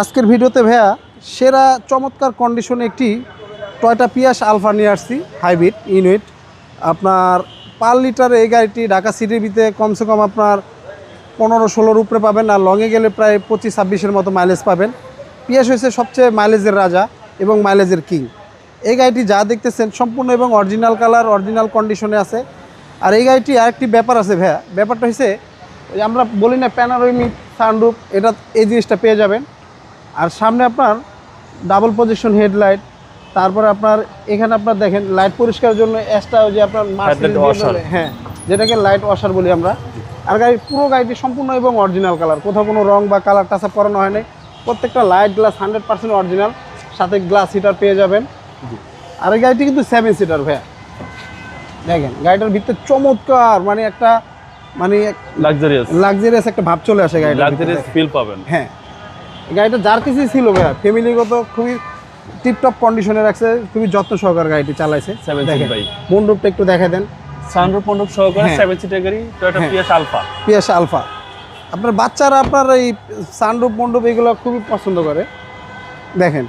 আজকের ভিডিওতে ভাইয়া সেরা চমৎকার কন্ডিশনে একটি টয়টা পিয়াস আলফা নিয়ে আসছি হাইব্রিড ইউনিট আপনার পার লিটার এই গাড়িটি ঢাকা সিটির ভিতরে কমসে কম আপনার পনেরো ষোলোর উপরে পাবেন আর লংয়ে গেলে প্রায় পঁচিশ ছাব্বিশের মতো মাইলেজ পাবেন। পিয়াস হয়েছে সবচেয়ে মাইলেজের রাজা এবং মাইলেজের কিং এই গাড়িটি যা দেখতেছেন সম্পূর্ণ এবং অরিজিনাল কালার অরিজিনাল কন্ডিশনে আছে। আর এই গাড়িটি আরেকটি ব্যাপার আছে ভাইয়া। ব্যাপারটা ওই আমরা বলি না প্যানারোমিক সানরুপ এটা এই জিনিসটা পেয়ে যাবেন। আর সামনে আপনার ডাবল পজিশন হেডলাইট তারপরে আপনার এখানে আপনার দেখেন লাইট পরিষ্কারের জন্য এক্সট্রা ওই যে আপনার হ্যাঁ যেটাকে লাইট ওয়াশার বলি আমরা। আর গাড়ি পুরো গাড়িটি সম্পূর্ণ এবং অরিজিনাল কালার কোথাও কোনো রং বা কালার টাচআপ করানো হয় নাই প্রত্যেকটা light glass hundred percent original সাথে গ্লাস হিটার পেয়ে যাবেন। আর এই গাড়িটি কিন্তু সেভেন সিটার ভাইয়া। দেখেন গাড়িটার ভিতরে চমৎকার মানে একটা মানে লাক্সারিয়াস লাক্সারিয়াস একটা ভাব চলে আসে গাড়িটা লাক্সারিয়াস ফিল পাবেন। হ্যাঁ। গাড়িটা যার কিছুই ছিল ভাইয়া ফ্যামিলিগত খুবই টিপটপ কন্ডিশনে রাখছে খুবই যত্ন সহকার গাড়িটি চালাইছে। মন্ডপটা একটু দেখা দেন। সানরুফ মন্ডপ সহকারে হ্যাঁ। সেভেন সিটার গাড়ি টয়োটা হ্যাঁ। পিয়াস আলফা পিয়াস আলফা আপনার বাচ্চারা আপনার এই সানরূপ মণ্ডপ এগুলো খুবই পছন্দ করে। দেখেন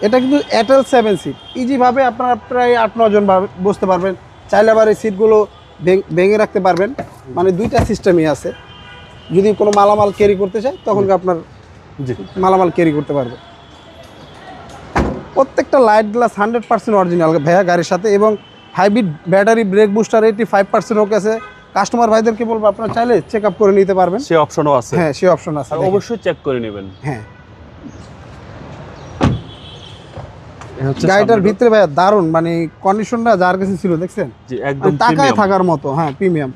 এটা কিন্তু এয়ারটেল সেভেন সিট ইজিভাবে আপনারা প্রায় আট নজন বসতে পারবেন। চাইলে আবার এই সিটগুলো ভেঙ- রাখতে পারবেন। মানে দুইটা সিস্টেমই আছে। যদি কোনো মালামাল ক্যারি করতে চায় তখন আপনার মালামাল ক্যারি করতে পারবে। প্রত্যেকটা light glass hundred percent original ভাইয়া গাড়ির সাথে এবং hybrid battery brake booster eighty five percent okay আছে। কাস্টমার ভাইদেরকে বলব আপনারা চাইলে চেক আপ করে নিতে পারবেন। সে অপশনও আছে। হ্যাঁ সে অপশন আছে অবশ্যই চেক করে নেবেন। হ্যাঁ। গাড়িটার ভিতরে ভাইয়া দারুণ মানে কন্ডিশনটা যার কাছে ছিল দেখছেন। একদম প্রিমিয়াম থাকার মতো হ্যাঁ প্রিমিয়াম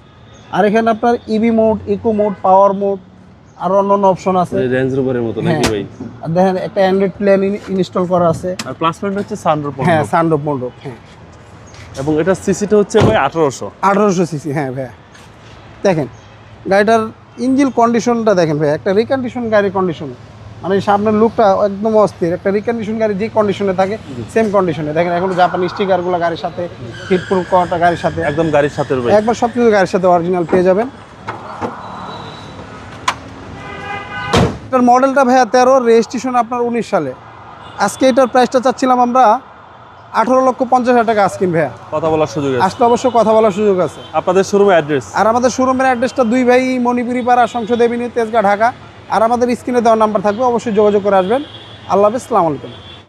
আর এখানে আপনার EV mode eco mode power mode আর অন্যান্য অপশন আছে। রেঞ্জ রোভারের মতো নাকি হ্যাঁ। ভাই? আর দেখেন একটা অ্যান্ড্রয়েড প্ল্যান ইনস্টল করা আছে। আর প্লাস পয়েন্ট হচ্ছে সানরুফ হ্যাঁ সানরূপ মণ্ডপ হ্যাঁ। এবং এটা সিসিটা হচ্ছে ভাই আঠারোশো। আঠারোশো সিসি হ্যাঁ ভাইয়া। দেখেন গাড়িটার ইঞ্জিন কন্ডিশনটা দেখেন ভাইয়া একটা রিকন্ডিশন গাড়ির কন্ডিশন মানে সামনের লুকটা একদম অস্থির। একটা রিকন্ডিশন গাড়ি যে কন্ডিশনে থাকে সেম কন্ডিশনে দেখেন এখন জাপানি স্টিকারগুলো গাড়ির সাথে হিট প্রুফ করাটা গাড়ির সাথে। একদম গাড়ির সাথে ভাই। একবার সব কিছু গাড়ির সাথে অরিজিনাল পেয়ে যাবেন। এটার মডেলটা ভাইয়া তেরো রেজিস্ট্রেশন আপনার উনিশ সালে। আজকে এটার প্রাইসটা চাচ্ছিলাম আমরা আঠারো লক্ষ পঞ্চাশ হাজার টাকা আজকিন ভাইয়া। কথা বলার সুযোগ আসলে অবশ্য কথা বলার সুযোগ আছে। আপনাদের শোরুমের অ্যাড্রেস আর আমাদের শোরুমের অ্যাড্রেসটা দুই ভাই মণিপুরি পাড়া সংসদ এভিনিউ তেজগাঁ ঢাকা। আর আমাদের স্ক্রিনে দেওয়ার নাম্বার থাকবে অবশ্যই যোগাযোগ করে আসবেন। আল্লাহ হাফিজ সালাম আলাইকুম।